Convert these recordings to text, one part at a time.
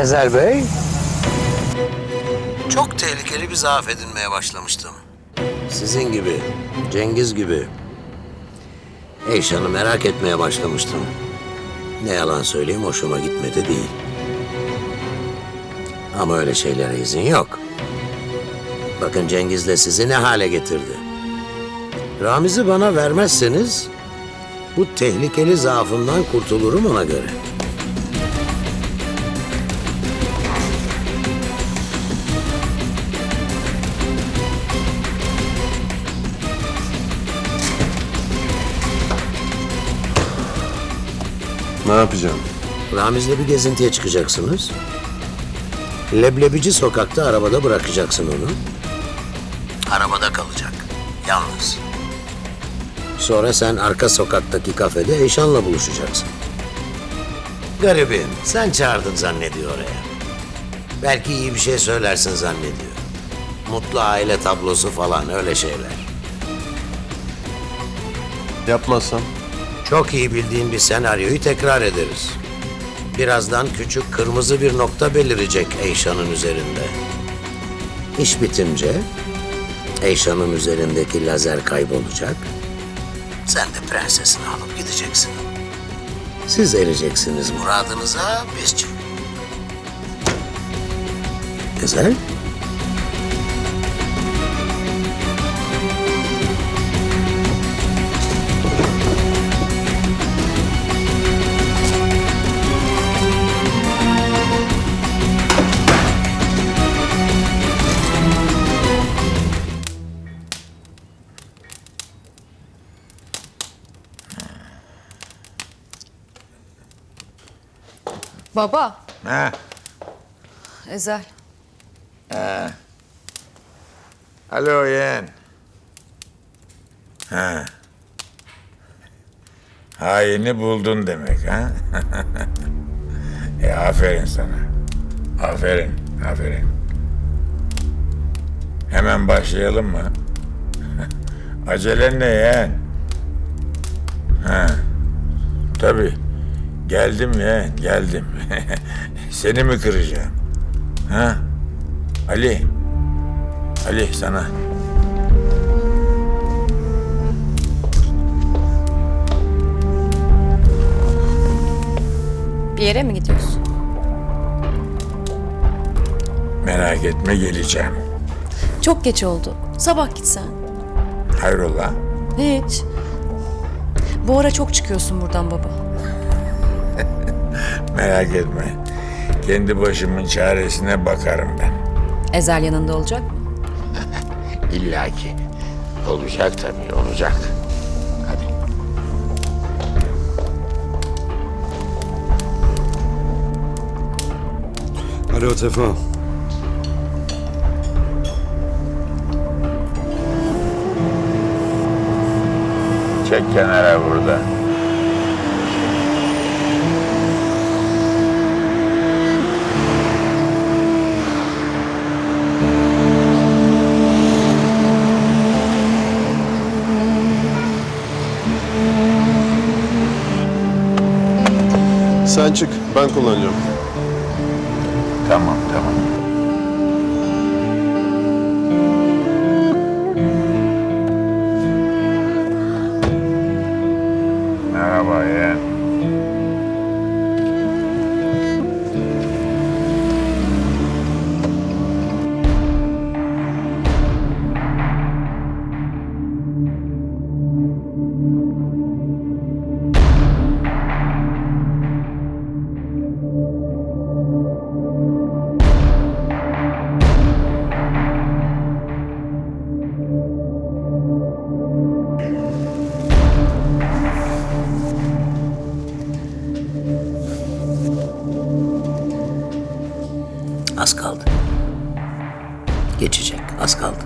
Ezel Bey. Çok tehlikeli bir zaaf edinmeye başlamıştım. Sizin gibi, Cengiz gibi. Eyşan'ı merak etmeye başlamıştım. Ne yalan söyleyeyim hoşuma gitmedi değil. Ama öyle şeylere izin yok. Bakın Cengiz'le sizi ne hale getirdi. Ramiz'i bana vermezseniz bu tehlikeli zaafımdan kurtulurum ona göre. Ne yapacağım? Ramiz'le bir gezintiye çıkacaksınız. Leblebici sokakta arabada bırakacaksın onu. Arabada kalacak. Yalnız. Sonra sen arka sokaktaki kafede Eyşan'la buluşacaksın. Garibim, sen çağırdın zannediyor oraya. Belki iyi bir şey söylersin zannediyor. Mutlu aile tablosu falan öyle şeyler. Yapmazsam? Çok iyi bildiğin bir senaryoyu tekrar ederiz. Birazdan küçük kırmızı bir nokta belirecek Eyşan'ın üzerinde. İş bitince Eyşan'ın üzerindeki lazer kaybolacak. Sen de prensesini alıp gideceksin. Siz ereceksiniz muradınıza, biz çık. Güzel. Baba, Ha, Ezel. alo yeğen. Ha. Haini buldun demek ha? e aferin sana. Aferin, aferin. Hemen başlayalım mı? Acelen ne yeğen? Ha. Tabii. Geldim yeğen, geldim. Seni mi kıracağım? Ha? Ali. Ali sana. Bir yere mi gidiyorsun? Merak etme geleceğim. Çok geç oldu. Sabah gitsen. Hayrola? Hiç. Bu ara çok çıkıyorsun buradan baba. Merak etme. Kendi başımın çaresine bakarım ben. Ezel yanında olacak mı? İlla ki. Olacak tabii, olacak. Hadi. Alo Tefo. Çek kenara burada. Sen çık, ben kullanacağım. Tamam, tamam. Az kaldı. Geçecek, az kaldı.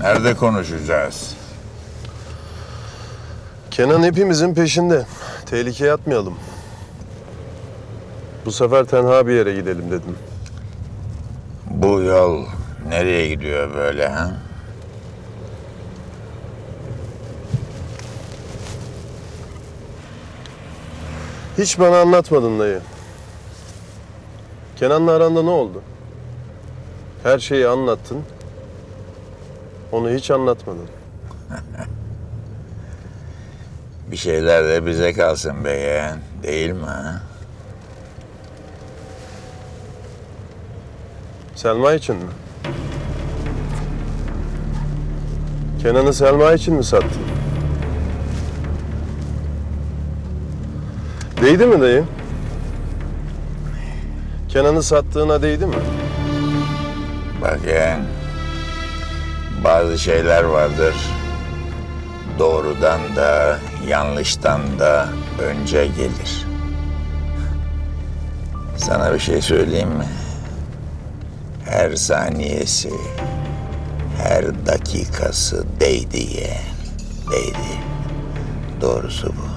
Nerede konuşacağız? Kenan hepimizin peşinde. Tehlikeye atmayalım. Bu sefer tenha bir yere gidelim dedim. Bu yol nereye gidiyor böyle ha? Hiç bana anlatmadın dayı. Kenan'la aranda ne oldu? Her şeyi anlattın. Onu hiç anlatmadın. Bir şeyler de bize kalsın be yeğen. Değil mi ha? Selma için mi? Kenan'ı Selma için mi sattın? Değdi mi dayı? Kenan'ı sattığına değdi mi? Bak yeğen. Bazı şeyler vardır. Doğrudan da yanlıştan da önce gelir. Sana bir şey söyleyeyim mi? Her saniyesi, her dakikası değdi yeğen. Değdi. Doğrusu bu.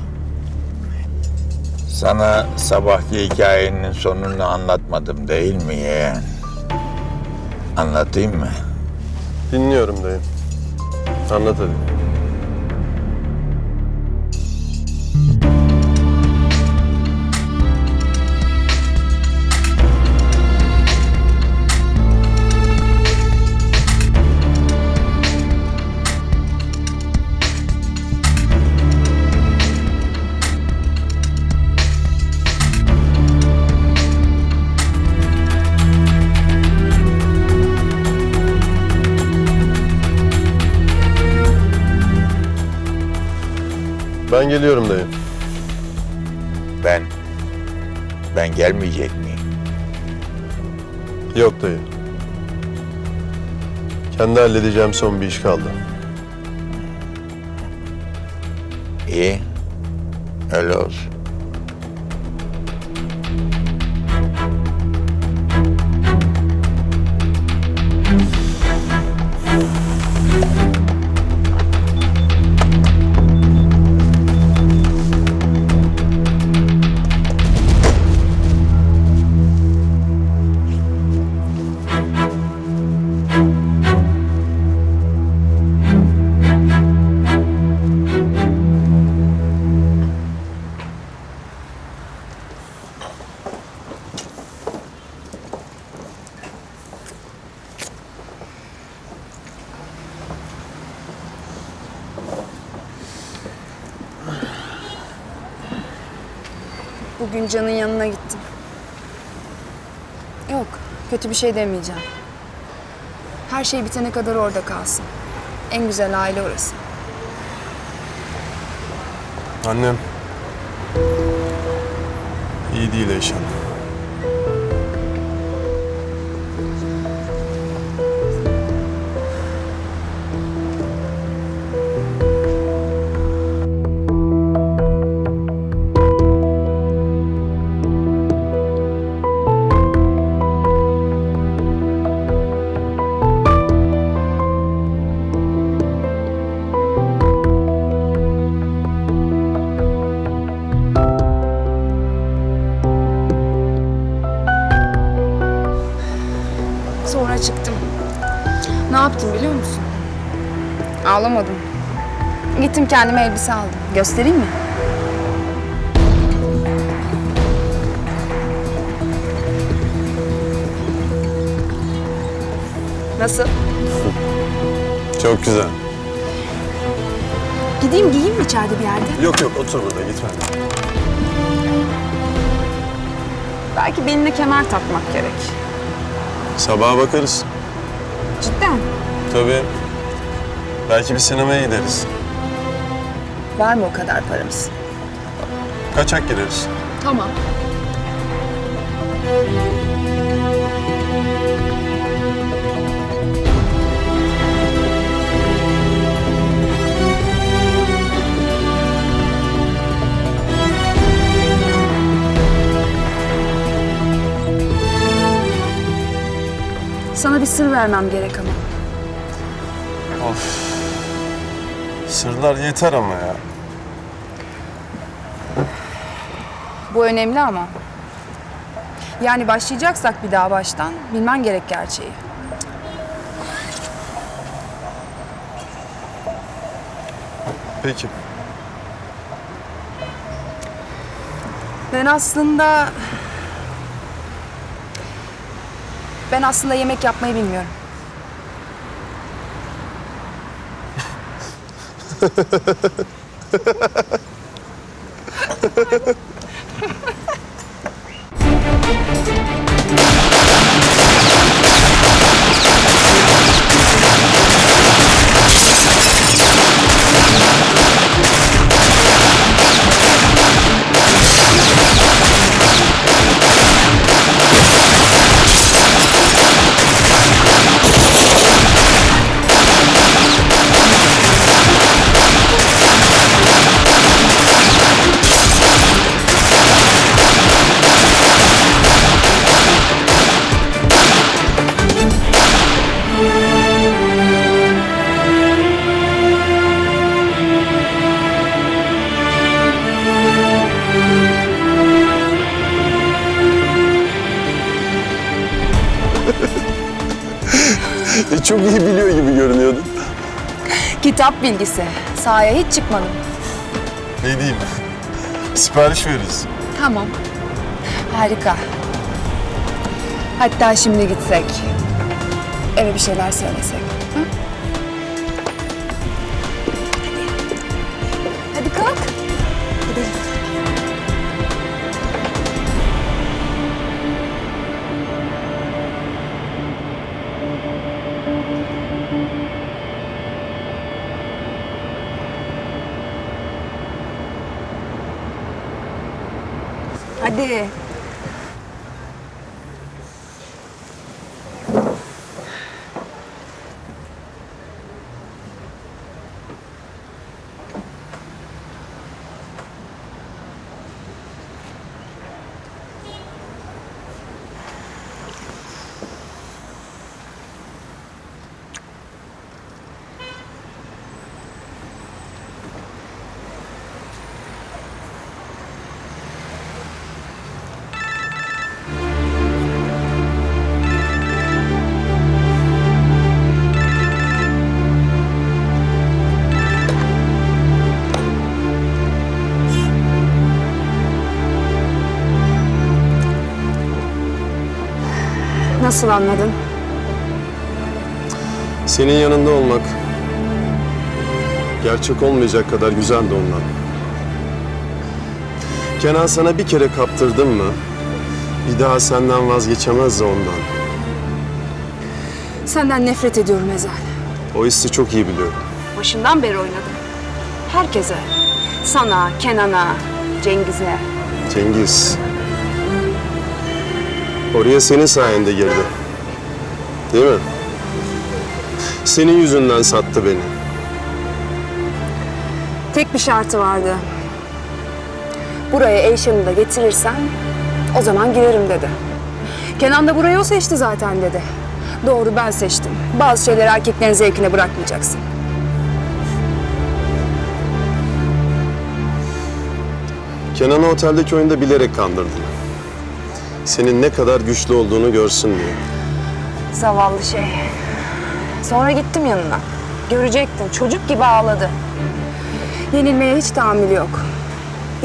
Sana sabahki hikayenin sonunu anlatmadım değil mi yeğen? Anlatayım mı? Dinliyorum dayı. Anlat hadi. Geliyorum dayı. Ben, ben gelmeyecek miyim? Yok dayı. Kendi halledeceğim son bir iş kaldı. Bugün Can'ın yanına gittim. Yok, kötü bir şey demeyeceğim. Her şey bitene kadar orada kalsın. En güzel aile orası. Annem. İyi değil Eyşan. Ağlamadım. Gittim kendime elbise aldım. Göstereyim mi? Nasıl? Çok güzel. Gideyim giyeyim mi içeride bir yerde? Yok yok otur burada gitme. Belki beline kemer takmak gerek. Sabaha bakarız. Cidden. Tabii. Belki bir sinemaya gideriz. Var mı o kadar paramız? Kaçak gireriz. Tamam. Sana bir sır vermem gerek ama. Of. Sırlar yeter ama ya. Bu önemli ama. Yani başlayacaksak bir daha baştan bilmen gerek gerçeği. Peki. Ben aslında... Ben aslında yemek yapmayı bilmiyorum. ハハハハ。E, çok iyi biliyor gibi görünüyordun. Kitap bilgisi. Sahaya hiç çıkmadım. Ne diyeyim? Sipariş veririz. Tamam. Harika. Hatta şimdi gitsek. Eve bir şeyler söylesek. Hadi. Nasıl anladın? Senin yanında olmak gerçek olmayacak kadar güzeldi ondan. Kenan sana bir kere kaptırdım mı bir daha senden vazgeçemezdi ondan. Senden nefret ediyorum Ezel. O hissi çok iyi biliyorum. Başından beri oynadım. Herkese. Sana, Kenan'a, Cengiz'e. Cengiz. Oraya senin sayende girdi. Değil mi? Senin yüzünden sattı beni. Tek bir şartı vardı. Buraya Eyşan'ı da getirirsen o zaman girerim dedi. Kenan da burayı o seçti zaten dedi. Doğru ben seçtim. Bazı şeyleri erkeklerin zevkine bırakmayacaksın. Kenan'ı oteldeki oyunda bilerek kandırdın. Senin ne kadar güçlü olduğunu görsün diye. Zavallı şey. Sonra gittim yanına. Görecektin çocuk gibi ağladı. Yenilmeye hiç tahammülü yok.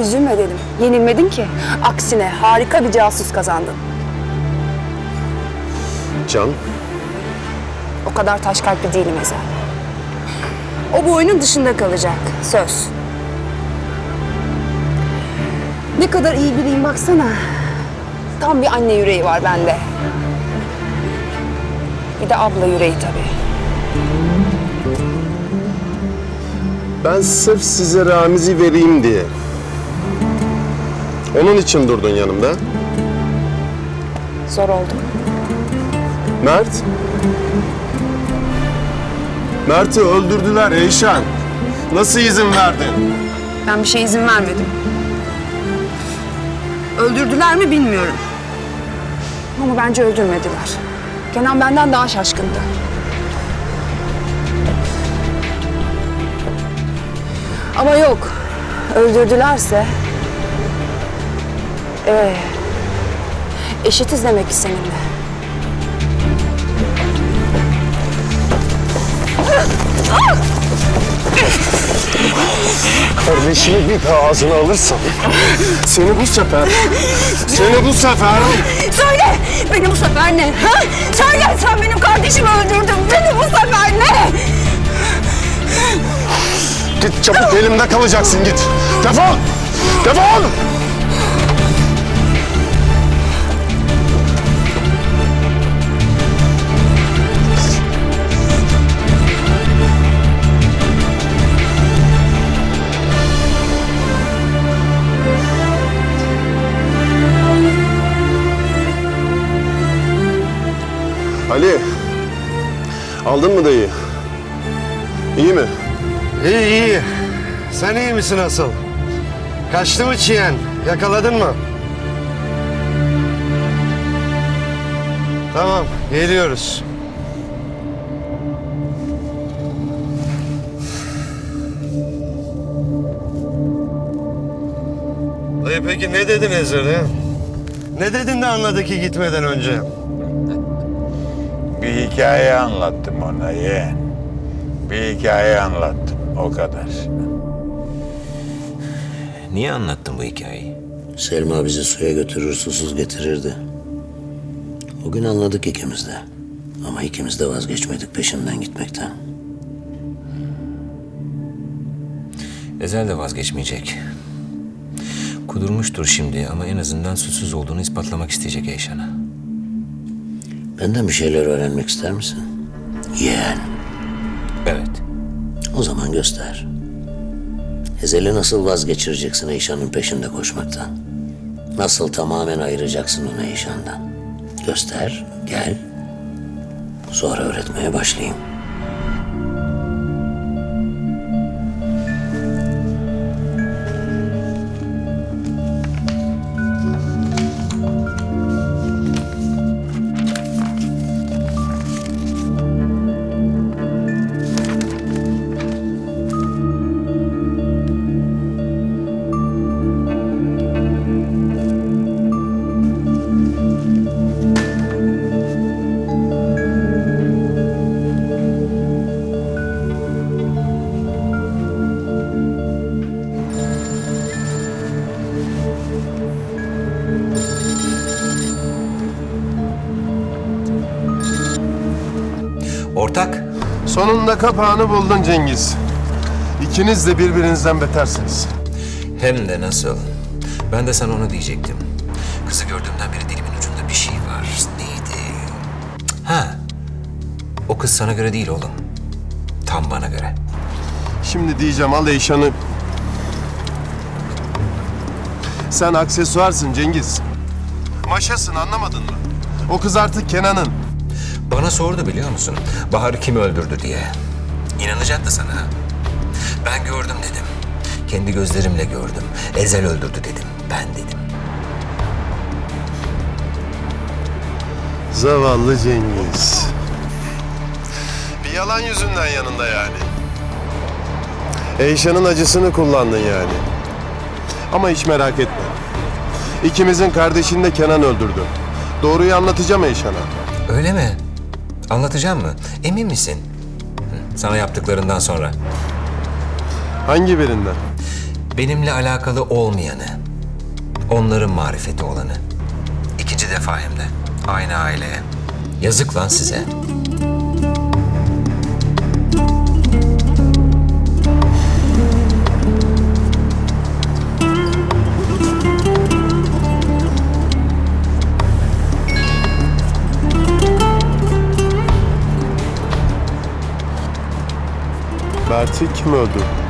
Üzülme dedim. Yenilmedin ki. Aksine harika bir casus kazandın. Can, O kadar taş kalpli değilim Ezel. O bu oyunun dışında kalacak. Söz. Ne kadar iyi biriyim baksana. Tam bir anne yüreği var bende. Bir de abla yüreği tabii. ben sırf size Ramiz'i vereyim diye. Onun için durdun yanımda. Zor oldu. Mert. Mert'i öldürdüler Eyşan. Nasıl izin verdin? Ben bir şey izin vermedim. Öldürdüler mi bilmiyorum. Ama bence öldürmediler. Kenan benden daha şaşkındı. Ama yok. Öldürdülerse... Ee, eşitiz demek ki seninle. Kardeşini bir daha ağzına alırsam seni bu sefer, seni bu sefer Söyle beni bu sefer ne? Ha? Söyle sen benim kardeşimi öldürdün. Beni bu sefer ne? git çabuk elimde kalacaksın git. Defol! Defol! Aldın mı dayı? İyi mi? İyi iyi. Sen iyi misin asıl? Kaçtı mı çiyen? Yakaladın mı? Tamam, geliyoruz. Dayı peki ne dedin Ezer'e? Ne dedin de anladı ki gitmeden önce? Bir hikaye anlattım ona yeğen. Bir hikaye anlattım. O kadar. Niye anlattın bu hikayeyi? Selma bizi suya götürür, susuz getirirdi. O gün anladık ikimiz de. Ama ikimiz de vazgeçmedik peşinden gitmekten. Ezel de vazgeçmeyecek. Kudurmuştur şimdi ama en azından suçsuz olduğunu ispatlamak isteyecek Eyşan'a. Benden bir şeyler öğrenmek ister misin? Yeğen. Evet. O zaman göster. Ezel'i nasıl vazgeçireceksin Eyşan'ın peşinde koşmaktan? Nasıl tamamen ayıracaksın onu Eyşan'dan? Göster, gel. Sonra öğretmeye başlayayım. Sonunda kapağını buldun Cengiz. İkiniz de birbirinizden betersiniz. Hem de nasıl? Ben de sana onu diyecektim. Kızı gördüğümden beri dilimin ucunda bir şey var. Neydi? Ha. O kız sana göre değil oğlum. Tam bana göre. Şimdi diyeceğim al Eyşan'ı. Sen aksesuarsın Cengiz. Maşasın anlamadın mı? O kız artık Kenan'ın. Bana sordu biliyor musun? Bahar'ı kim öldürdü diye. İnanacaktı sana. Ben gördüm dedim. Kendi gözlerimle gördüm. Ezel öldürdü dedim. Ben dedim. Zavallı Cengiz. Bir yalan yüzünden yanında yani. Eyşan'ın acısını kullandın yani. Ama hiç merak etme. İkimizin kardeşini de Kenan öldürdü. Doğruyu anlatacağım Eyşan'a. Öyle mi? Anlatacağım mı? Emin misin? Hı, Sana yaptıklarından sonra. Hangi birinden? Benimle alakalı olmayanı. Onların marifeti olanı. İkinci defa hem de. Aynı aileye. Yazık lan size. Bert'i kim öldürdü?